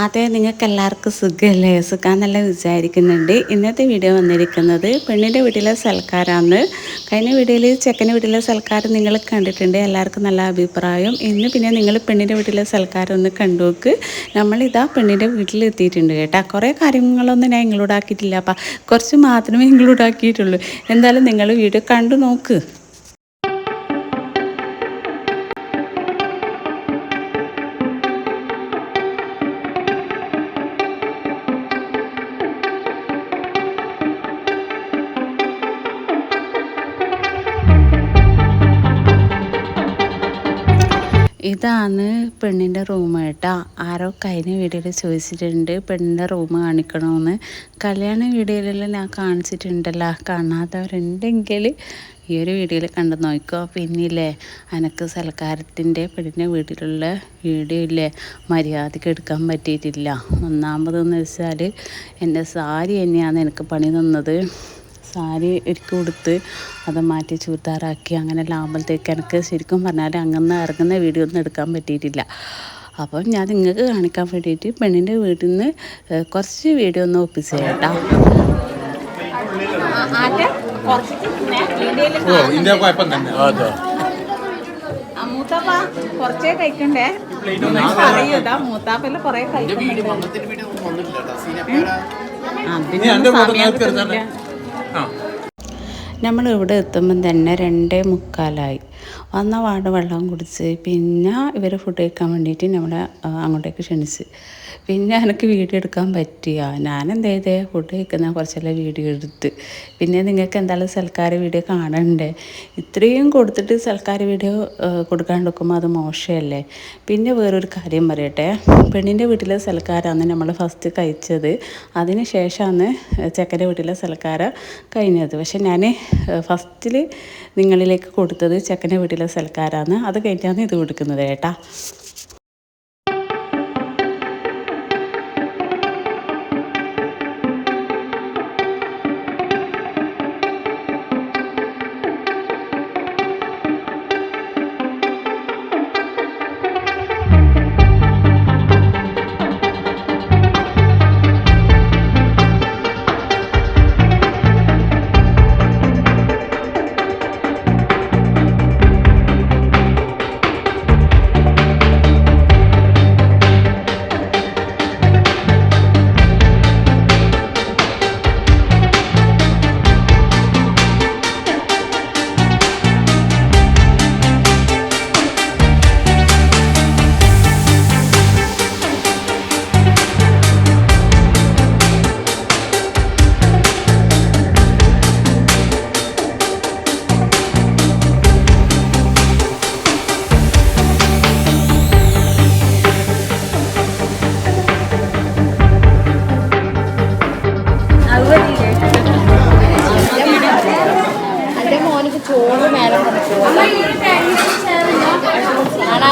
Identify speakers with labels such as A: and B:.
A: അതെ നിങ്ങൾക്ക് എല്ലാവർക്കും സുഖമല്ലേ സുഖമെന്നല്ല വിചാരിക്കുന്നുണ്ട്. ഇന്നത്തെ വീഡിയോ വന്നിരിക്കുന്നത് പെണ്ണിന്റെ വീട്ടിലെ സൽക്കാരാണ്. കഴിഞ്ഞ വീഡിയോയിൽ ചെക്കന്റെ വീട്ടിലെ സൽക്കാരം നിങ്ങൾ കണ്ടിട്ടുണ്ട്. എല്ലാവർക്കും നല്ല അഭിപ്രായം. ഇന്ന് പിന്നെ നിങ്ങൾ പെണ്ണിന്റെ വീട്ടിലെ സൽക്കാരം ഒന്ന് കണ്ടുനോക്ക്. നമ്മളിതാ പെണ്ണിന്റെ വീട്ടിലെത്തിയിട്ടുണ്ട് കേട്ടോ. കുറേ കാര്യങ്ങളൊന്നും ഞാൻ ഇൻക്ലൂഡ് ആക്കിയിട്ടില്ല. അപ്പം കുറച്ച് മാത്രമേ ഇൻക്ലൂഡ് ആക്കിയിട്ടുള്ളൂ. എന്തായാലും നിങ്ങൾ വീഡിയോ കണ്ടു നോക്ക് ഇതാണ് പെണ്ണിന്റെ റൂം കേട്ടോ. ആരോ കഴിഞ്ഞ വീഡിയോയിൽ ചോദിച്ചിട്ടുണ്ട് പെണ്ണിന്റെ റൂം കാണിക്കണമെന്ന് കല്യാണ വീഡിയോയിലെല്ലാം ഞാൻ കാണിച്ചിട്ടുണ്ടല്ലോ. കാണാത്തവരുണ്ടെങ്കിൽ ഈ ഒരു വീഡിയോയിൽ കണ്ടു നോക്കോ പിന്നില്ലേ അനക്ക് സൽക്കാരത്തിന്റെ പെണ്ണിന്റെ വീട്ടിലുള്ള വീഡിയോ ഇല്ലേ? മര്യാദയ്ക്ക് എടുക്കാൻ പറ്റിയിട്ടില്ല. ഒന്നാമതെന്ന് വെച്ചാൽ എന്റെ സാരി തന്നെയാണ് എനിക്ക് പണി തന്നത്. സാരി ഒരുക്കി കൊടുത്ത് അത് മാറ്റി ചുരിദാറാക്കി അങ്ങനെ ലാമ്പലത്തേക്ക് എനിക്ക് ശരിക്കും പറഞ്ഞാൽ അങ്ങനെ ഇറങ്ങുന്ന വീഡിയോ ഒന്നും എടുക്കാൻ പറ്റിയിട്ടില്ല. അപ്പം ഞാൻ നിങ്ങൾക്ക് കാണിക്കാൻ വേണ്ടിയിട്ട് പെണ്ണിന്റെ വീട്ടിൽ നിന്ന് കുറച്ച് വീഡിയോ ഒന്ന് ഒപ്പിച്ച് കേട്ടോ മൂത്താപ്പ കുറച്ചേ കഴിക്കണ്ടേ? പറയൂതാ മൂത്താപ്പല്ല കൊറേ കഴിക്കണ്ടേ?
B: ആ
A: ഇവിടെ എത്തുമ്പം തന്നെ രണ്ടേ മുക്കാലായി. വന്ന വാട് വെള്ളം കുടിച്ച് പിന്നെ ഇവർ ഫുഡ് കഴിക്കാൻ വേണ്ടിയിട്ട് നമ്മളെ അങ്ങോട്ടേക്ക് ക്ഷണിച്ച്. പിന്നെ എനിക്ക് വീഡിയോ എടുക്കാൻ പറ്റിയ ഞാൻ എന്ത് ഫുഡ് കഴിക്കുന്ന കുറച്ചെല്ലാം വീഡിയോ എടുത്ത്. പിന്നെ നിങ്ങൾക്ക് എന്തായാലും സൽക്കാര വീഡിയോ കാണണ്ടേ? ഇത്രയും കൊടുത്തിട്ട് സൽക്കാര വീഡിയോ കൊടുക്കാണ്ടിരിക്കുമ്പോൾ അത് മോശമല്ലേ? പിന്നെ വേറൊരു കാര്യം പറയട്ടെ. പെണ്ണിന്റെ വീട്ടിലെ സൽക്കാരാണ് നമ്മൾ ഫസ്റ്റ് കഴിച്ചത്. അതിന് ശേഷമാണ് ചെക്കന്റെ വീട്ടിലെ സൽക്കാരം കഴിഞ്ഞത്. പക്ഷെ ഞാൻ ഫസ്റ്റിൽ നിങ്ങളിലേക്ക് കൊടുത്തത് വീട്ടിലെ സൽക്കാരമാണ് അത് കഴിഞ്ഞാണ് ഇത് കൊടുക്കുന്നത് കേട്ടാ.
C: ആണ്